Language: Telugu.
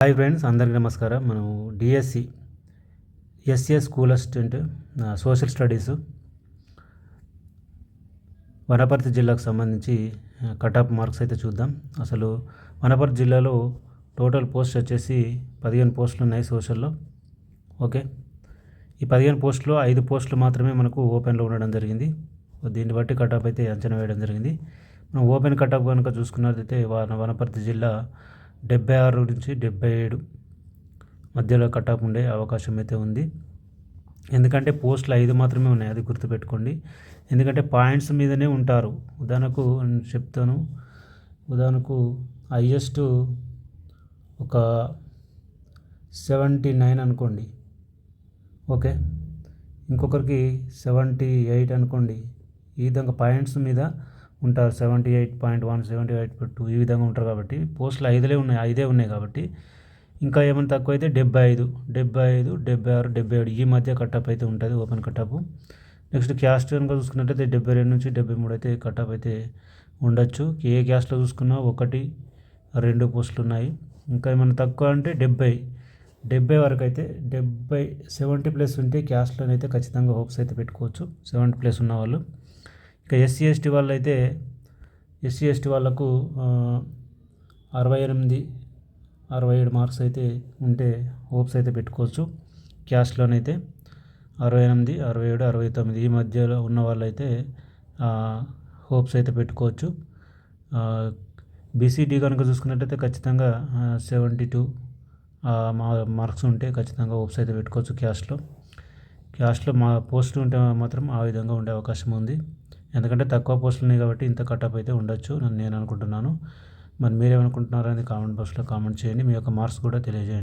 హాయ్ ఫ్రెండ్స్ అందరికీ నమస్కారం. మనం DSC SA school assistant social studies Wanaparthy జిల్లాకు సంబంధించి కట్ ఆఫ్ మార్క్స్ అయితే చూద్దాం. అసలు వనపర్తి జిల్లాలో టోటల్ పోస్ట్ వచ్చేసి పదిహేను పోస్టులు ఉన్నాయి సోషల్లో ఓకే ఈ పదిహేను పోస్టులో ఐదు పోస్టులు మాత్రమే మనకు ఓపెన్లో ఉండడం జరిగింది. దీన్ని బట్టి కట్ ఆఫ్ అయితే అంచనా వేయడం జరిగింది. మనం ఓపెన్ కట్ ఆఫ్ కనుక చూసుకున్నట్లయితే వన వనపర్తి జిల్లా డెబ్బై ఆరు నుంచి డెబ్బై ఏడు మధ్యలో కటాప్ ఉండే అవకాశం అయితే ఉంది. ఎందుకంటే పోస్టులు ఐదు మాత్రమే ఉన్నాయి అది గుర్తుపెట్టుకోండి. ఎందుకంటే పాయింట్స్ మీదనే ఉంటారు. ఉదాహరణకు నేను చెప్తాను. ఉదాహరణకు హయ్యెస్ట్ ఒక సెవెంటీ నైన్ అనుకోండి. ఓకే? ఇంకొకరికి సెవెంటీ ఎయిట్ అనుకోండి. ఈ విధంగా పాయింట్స్ మీద ఉంటారు. Seventy eight point one seventy eight point two ఈ విధంగా ఉంటారు కాబట్టి పోస్టులు ఐదులే ఉన్నాయి. ఐదే ఉన్నాయి కాబట్టి ఇంకా ఏమైనా తక్కువ అయితే డెబ్బై ఐదు డెబ్బై ఐదు డెబ్బై ఆరు డెబ్బై ఏడు ఈ మధ్య కట్టప్ అయితే ఉంటుంది ఓపెన్ కట్టప్ నెక్స్ట్ క్యాస్ట్ కనుక చూసుకున్నట్టయితే డెబ్బై రెండు నుంచి డెబ్బై మూడు అయితే కట్టప్ అయితే ఉండొచ్చు. ఏ క్యాస్ట్లో చూసుకున్నా ఒకటి రెండు పోస్టులు ఉన్నాయి. ఇంకా ఏమైనా తక్కువ అంటే డెబ్బై డెబ్బై వరకు అయితే డెబ్బై సెవెంటీ ప్లస్ ఉంటే క్యాస్ట్లోనైతే ఖచ్చితంగా హోప్స్ అయితే పెట్టుకోవచ్చు. సెవెంటీ ప్లస్ ఉన్న వాళ్ళు ఇక ఎస్సీ ఎస్టీ వాళ్ళు అయితే ఎస్సీ ఎస్టీ వాళ్ళకు అరవై ఎనిమిది అరవై ఏడు మార్క్స్ అయితే ఉంటే హోప్స్ అయితే పెట్టుకోవచ్చు. క్యాస్ట్లోనైతే అరవై ఎనిమిది అరవై ఏడు అరవై తొమ్మిది ఈ మధ్యలో ఉన్న వాళ్ళైతే హోప్స్ అయితే పెట్టుకోవచ్చు. బీసీడీ కనుక చూసుకున్నట్టయితే ఖచ్చితంగా సెవెంటీ టూ మార్క్స్ ఉంటే ఖచ్చితంగా హోప్స్ అయితే పెట్టుకోవచ్చు క్యాస్ట్లో. క్యాస్ట్లో మా పోస్ట్ ఉంటే మాత్రం ఆ విధంగా ఉండే అవకాశం ఉంది. ఎందుకంటే తక్కువ పోస్టులు ఉన్నాయి కాబట్టి ఇంత కటప్ అయితే ఉండొచ్చు నేను అనుకుంటున్నాను. మరి మీరేమనుకుంటున్నారని కామెంట్ బాక్స్లో కామెంట్ చేయండి. మీ యొక్క మార్క్స్ కూడా తెలియజేయండి.